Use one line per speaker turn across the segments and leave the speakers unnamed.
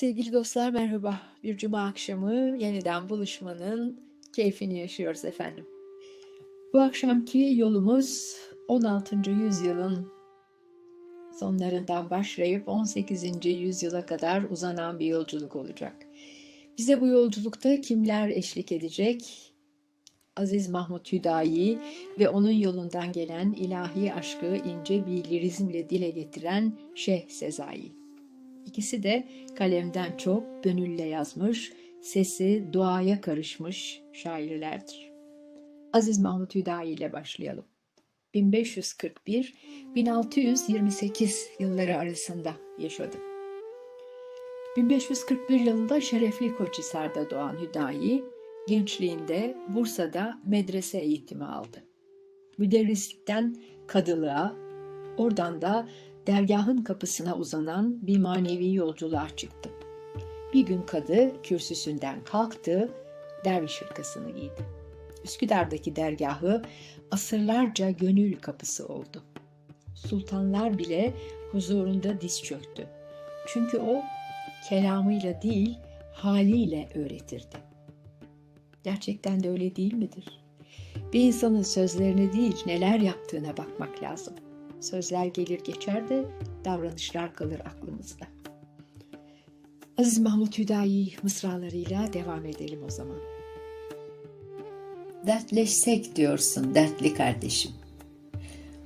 Sevgili dostlar merhaba. Bir cuma akşamı yeniden buluşmanın keyfini yaşıyoruz efendim. Bu akşamki yolumuz 16. yüzyılın sonlarından başlayıp 18. yüzyıla kadar uzanan bir yolculuk olacak. Bize bu yolculukta kimler eşlik edecek? Aziz Mahmut Hüdayi ve onun yolundan gelen ilahi aşkı ince bir lirizmle dile getiren Şeyh Sezai. İkisi de kalemden çok gönülle yazmış, sesi duaya karışmış şairlerdir. Aziz Mahmut Hüdayi ile başlayalım. 1541-1628 yılları arasında yaşadı. 1541 yılında Şerefli Koçhisar'da doğan Hüdayi, gençliğinde Bursa'da medrese eğitimi aldı. Müderrislikten kadılığa, oradan da dergahın kapısına uzanan bir manevi yolculuğa çıktı. Bir gün kadı kürsüsünden kalktı, derviş hırkasını giydi. Üsküdar'daki dergahı asırlarca gönül kapısı oldu. Sultanlar bile huzurunda diz çöktü. Çünkü o kelamıyla değil, haliyle öğretirdi. Gerçekten de öyle değil midir? Bir insanın sözlerine değil, neler yaptığına bakmak lazım. Sözler gelir geçer de davranışlar kalır aklımızda. Aziz Mahmut Hüdayi mısralarıyla devam edelim o zaman.
Dertleşsek diyorsun dertli kardeşim.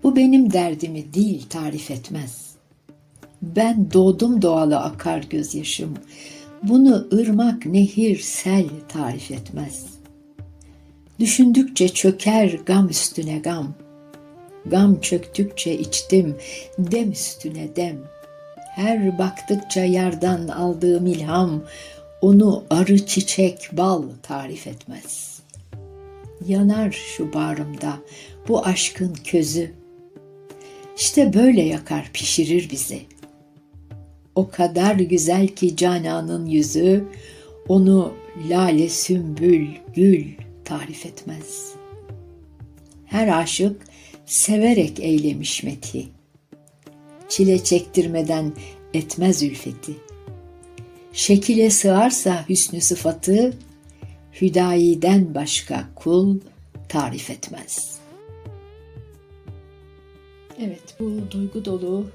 Bu benim derdimi değil tarif etmez. Ben doğdum doğalı akar gözyaşım. Bunu ırmak, nehir, sel tarif etmez. Düşündükçe çöker gam üstüne gam. Gam çöktükçe içtim dem üstüne dem. Her baktıkça yardan aldığım ilham onu arı çiçek bal tarif etmez. Yanar şu bağrımda bu aşkın közü. İşte böyle yakar pişirir bizi. O kadar güzel ki cananın yüzü, onu lale sümbül gül tarif etmez. Her aşık severek eylemiş methi. Çile çektirmeden etmez ülfeti. Şekile sığarsa hüsnü sıfatı, hüdayiden başka kul tarif etmez.
Evet bu duygu dolu,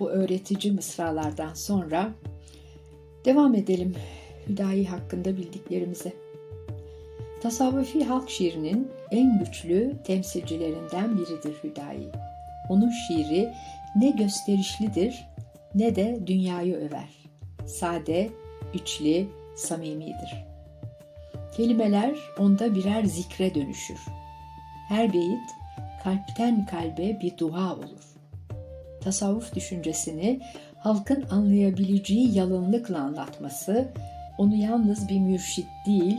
bu öğretici mısralardan sonra devam edelim Hüdayi hakkında bildiklerimize. Tasavvufi halk şiirinin en güçlü temsilcilerinden biridir Hüdayi. Onun şiiri ne gösterişlidir ne de dünyayı över. Sade, içli, samimidir. Kelimeler onda birer zikre dönüşür. Her beyit kalpten kalbe bir dua olur. Tasavvuf düşüncesini halkın anlayabileceği yalınlıkla anlatması onu yalnız bir mürşit değil,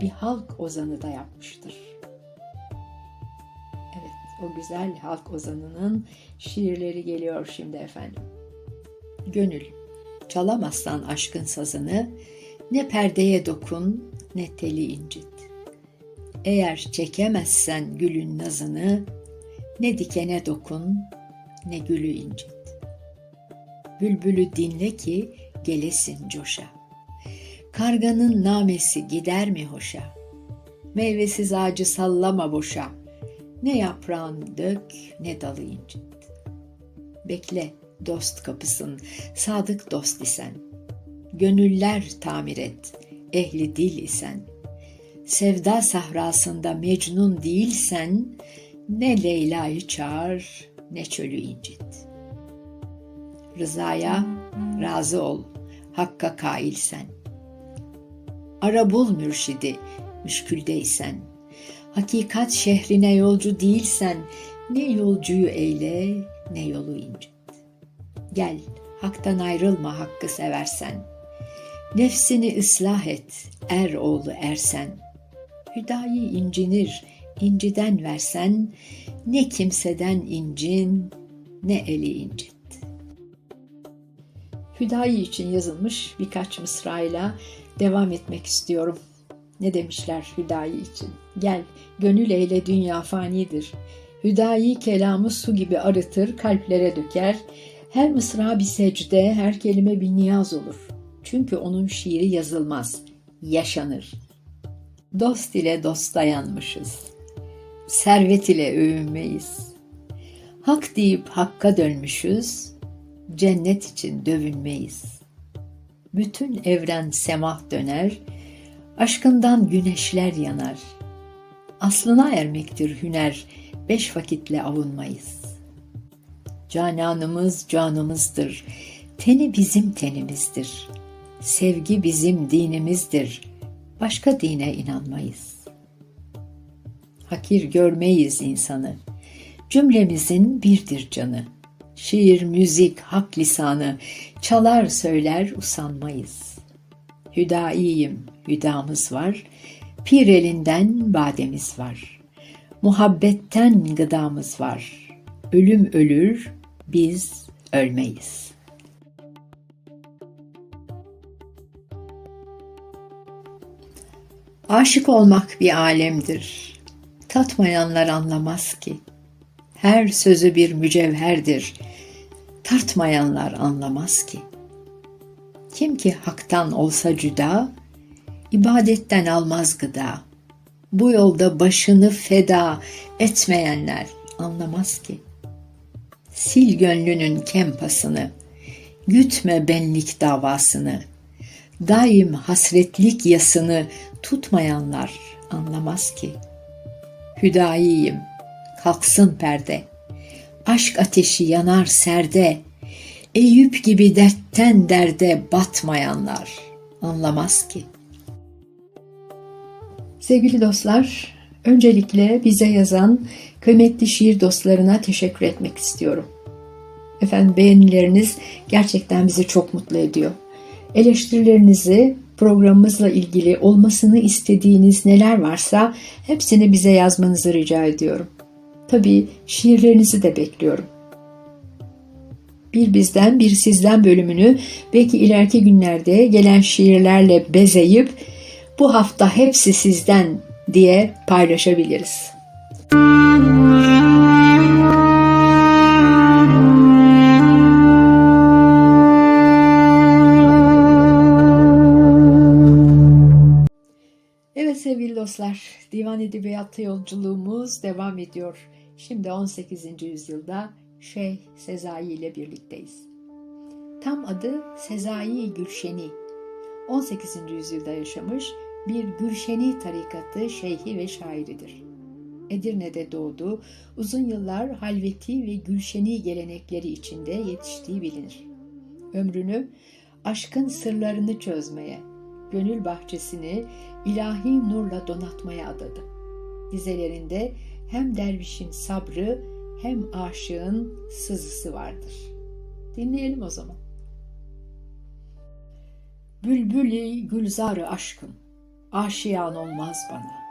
bir halk ozanı da yapmıştır. Evet, o güzel halk ozanının şiirleri geliyor şimdi efendim.
Gönül, çalamazsan aşkın sazını, ne perdeye dokun ne teli incit. Eğer çekemezsen gülün nazını, ne dikene dokun ne gülü incit. Bülbülü dinle ki gelesin coşa. Karganın namesi gider mi hoşa? Meyvesiz ağacı sallama boşa. Ne yaprağın dök ne dalı incit. Bekle dost kapısın, sadık dost isen. Gönüller tamir et, ehli dil isen. Sevda sahrasında mecnun değilsen, ne Leyla'yı çağır, ne çölü incit. Rızaya razı ol, hakka kailsen. Ara bul mürşidi, müşküldeysen. Hakikat şehrine yolcu değilsen, ne yolcuyu eyle, ne yolu incit. Gel, haktan ayrılma hakkı seversen. Nefsini ıslah et, er oğlu ersen. Hüdayi incinir, inciden versen, ne kimseden incin, ne eli incit.
Hüdayi için yazılmış birkaç mısrayla devam etmek istiyorum. Ne demişler Hüdayi için? Gel, gönül eyle dünya fanidir. Hüdayi kelamı su gibi arıtır, kalplere döker. Her mısra bir secde, her kelime bir niyaz olur.
Çünkü onun şiiri yazılmaz, yaşanır. Dost ile dosta yanmışız. Servet ile övünmeyiz. Hak deyip hakka dönmüşüz. Cennet için dövünmeyiz. Bütün evren semah döner. Aşkından güneşler yanar. Aslına ermektir hüner. Beş vakitle avunmayız. Cananımız canımızdır. Teni bizim tenimizdir. Sevgi bizim dinimizdir. Başka dine inanmayız. Hakir görmeyiz insanı. Cümlemizin birdir canı. Şiir, müzik, hak lisanı, çalar söyler usanmayız. Hüdaiyim, hüdamız var. Pir elinden bademiz var. Muhabbetten gıdamız var. Ölüm ölür, biz ölmeyiz. Aşık olmak bir alemdir. Tatmayanlar anlamaz ki. Her sözü bir mücevherdir. Tartmayanlar anlamaz ki. Kim ki haktan olsa cüda, ibadetten almaz gıda. Bu yolda başını feda etmeyenler anlamaz ki. Sil gönlünün kempasını, gütme benlik davasını, daim hasretlik yasını tutmayanlar anlamaz ki. Hüdayiyim, kalksın perde, aşk ateşi yanar serde, Eyüp gibi dertten derde batmayanlar anlamaz ki.
Sevgili dostlar, öncelikle bize yazan kıymetli şiir dostlarına teşekkür etmek istiyorum. Efendim beğenileriniz gerçekten bizi çok mutlu ediyor. Eleştirilerinizi programımızla ilgili olmasını istediğiniz neler varsa hepsini bize yazmanızı rica ediyorum. Tabii şiirlerinizi de bekliyorum. Bir bizden bir sizden bölümünü belki ileriki günlerde gelen şiirlerle bezeyip bu hafta hepsi sizden diye paylaşabiliriz. Evet sevgili dostlar, Divan Edebiyatı yolculuğumuz devam ediyor. Şimdi 18. yüzyılda Şeyh Sezai ile birlikteyiz. Tam adı Sezai Gülşeni. 18. yüzyılda yaşamış bir Gülşeni tarikatı şeyhi ve şairidir. Edirne'de doğdu, uzun yıllar halveti ve Gülşeni gelenekleri içinde yetiştiği bilinir. Ömrünü aşkın sırlarını çözmeye, gönül bahçesini ilahi nurla donatmaya adadı. Dizelerinde hem dervişin sabrı hem aşığın sızısı vardır. Dinleyelim o zaman. Bülbüli gülzarı aşkım, aşiyan olmaz bana.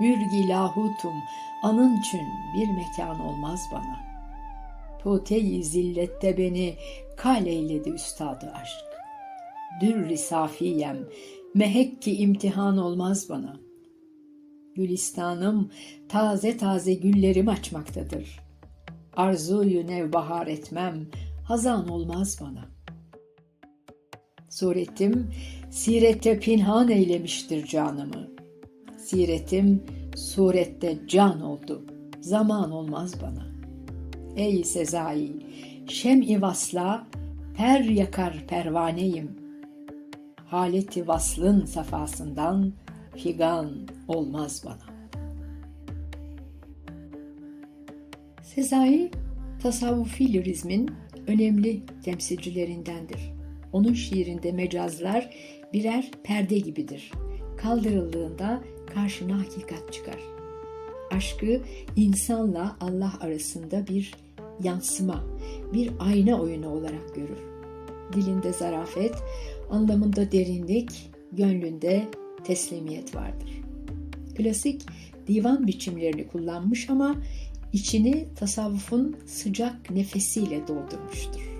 Hürgi lahutum, anın için bir mekan olmaz bana. Poteyi zillette beni kal eyledi üstadı aşk. Dürri safiyem, mehek ki imtihan olmaz bana. Gülistanım taze taze güllerim açmaktadır. Arzuyu nevbahar etmem, hazan olmaz bana. Suretim sirette pinhan eylemiştir canımı. Siretim surette can oldu, zaman olmaz bana. Ey Sezai, şem-i vasla, per yakar pervaneyim. Haleti vaslın safasından figan olmaz bana. Sezai, tasavvufi lirizmin önemli temsilcilerindendir. Onun şiirinde mecazlar birer perde gibidir. Kaldırıldığında karşına hakikat çıkar. Aşkı insanla Allah arasında bir yansıma, bir ayna oyunu olarak görür. Dilinde zarafet, anlamında derinlik, gönlünde teslimiyet vardır. Klasik divan biçimlerini kullanmış ama içini tasavvufun sıcak nefesiyle doldurmuştur.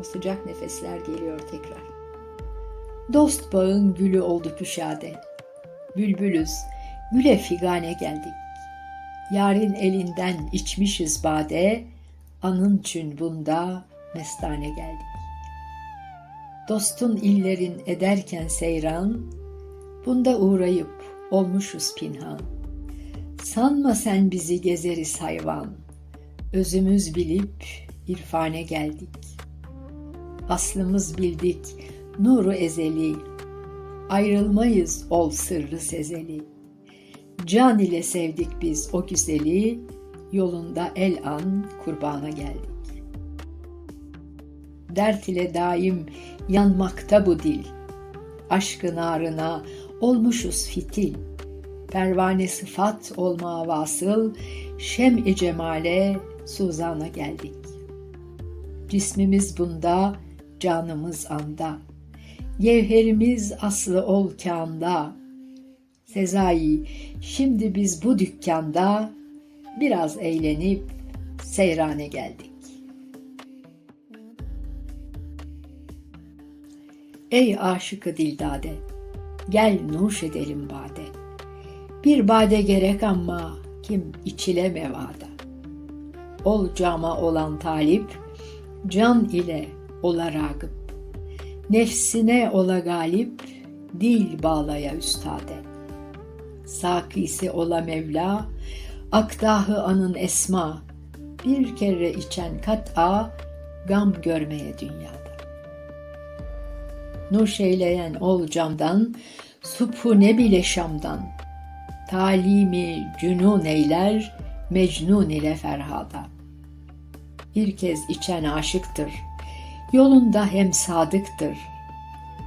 O sıcak nefesler geliyor tekrar. Dost bağın gülü oldu küşade. Bülbülüz, güle figane geldik. Yarın elinden içmişiz bade, anın çün bunda mestane geldik.
Dostun illerin ederken seyran, bunda uğrayıp olmuşuz pinhan. Sanma sen bizi gezeriz hayvan, özümüz bilip irfane geldik. Aslımız bildik, nuru ezeli, ayrılmayız ol sırrı sezeli. Can ile sevdik biz o güzeli, yolunda el an kurbana geldik. Dert ile daim yanmakta bu dil. Aşkın ağrına olmuşuz fitil. Pervane sıfat olma vasıl, şem-i cemale suzana geldik. Cismimiz bunda, canımız anda. Gevherimiz aslı ol kâanda. Sezai, şimdi biz bu dükkanda biraz eğlenip seyrane geldik. Ey aşıkı dildade, gel nuş edelim bade. Bir bade gerek ama kim içile mevada. Ol cama olan talip, can ile ola ragıp. Nefsine ola galip, dil bağlaya üstade. Sakisi ola Mevla, akdahı anın esma, bir kere içen kat'a, gam görmeye dünyada. Nuş eyleyen ol camdan, subhu ne bile şamdan. Talimi cünun eyler, mecnun ile ferhada. Bir kez içen aşıktır, yolunda hem sadıktır.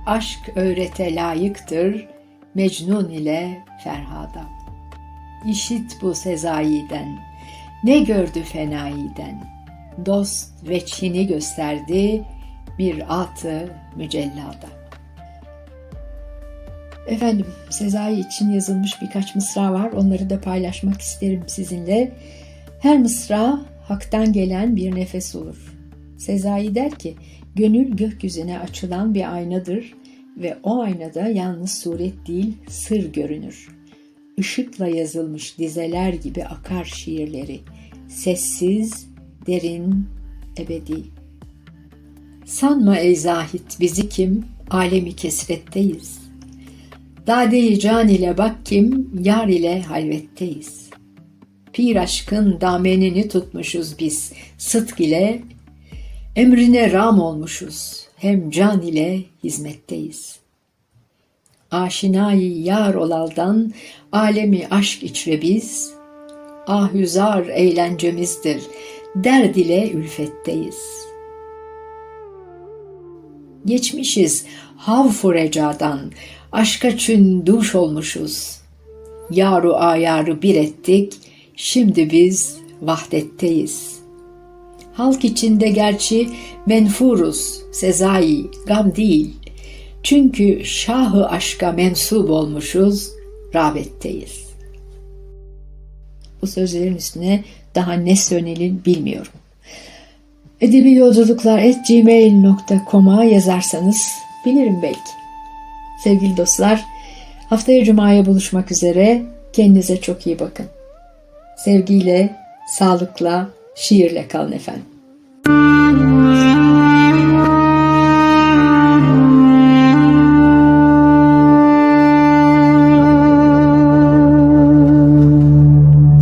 Aşk öğrete layıktır, mecnun ile ferhada. İşit bu sezayiden, ne gördü fenayiden. Dost veçhini gösterdi, bir atı mücellada. Efendim, Sezai için yazılmış birkaç mısra var. Onları da paylaşmak isterim sizinle. Her mısra haktan gelen bir nefes olur. Sezai der ki, gönül gökyüzüne açılan bir aynadır ve o aynada yalnız suret değil, sır görünür. Işıkla yazılmış dizeler gibi akar şiirleri. Sessiz, derin, ebedi. Sanma ey zahit bizi kim, alemi kesretteyiz. Dade-i can ile bak kim, yar ile halvetteyiz. Pir aşkın damenini tutmuşuz biz, sıdk ile, emrine ram olmuşuz, hem can ile hizmetteyiz. Aşinayı yar olaldan, alemi aşk içre biz, ahüzar eğlencemizdir, derd ile ülfetteyiz.'' Geçmişiz havfu recadan, aşka çün duş olmuşuz. Yaru ayarı bir ettik, şimdi biz vahdetteyiz. Halk içinde gerçi menfuruz, sezai, gam değil. Çünkü şahı aşka mensup olmuşuz, rağbetteyiz. Bu sözlerin üstüne daha ne söylenir bilmiyorum edebi yolculuklar et gmail.com'a yazarsanız bilirim belki. Sevgili dostlar, haftaya Cuma'ya buluşmak üzere. Kendinize çok iyi bakın. Sevgiyle, sağlıkla, şiirle kalın efendim.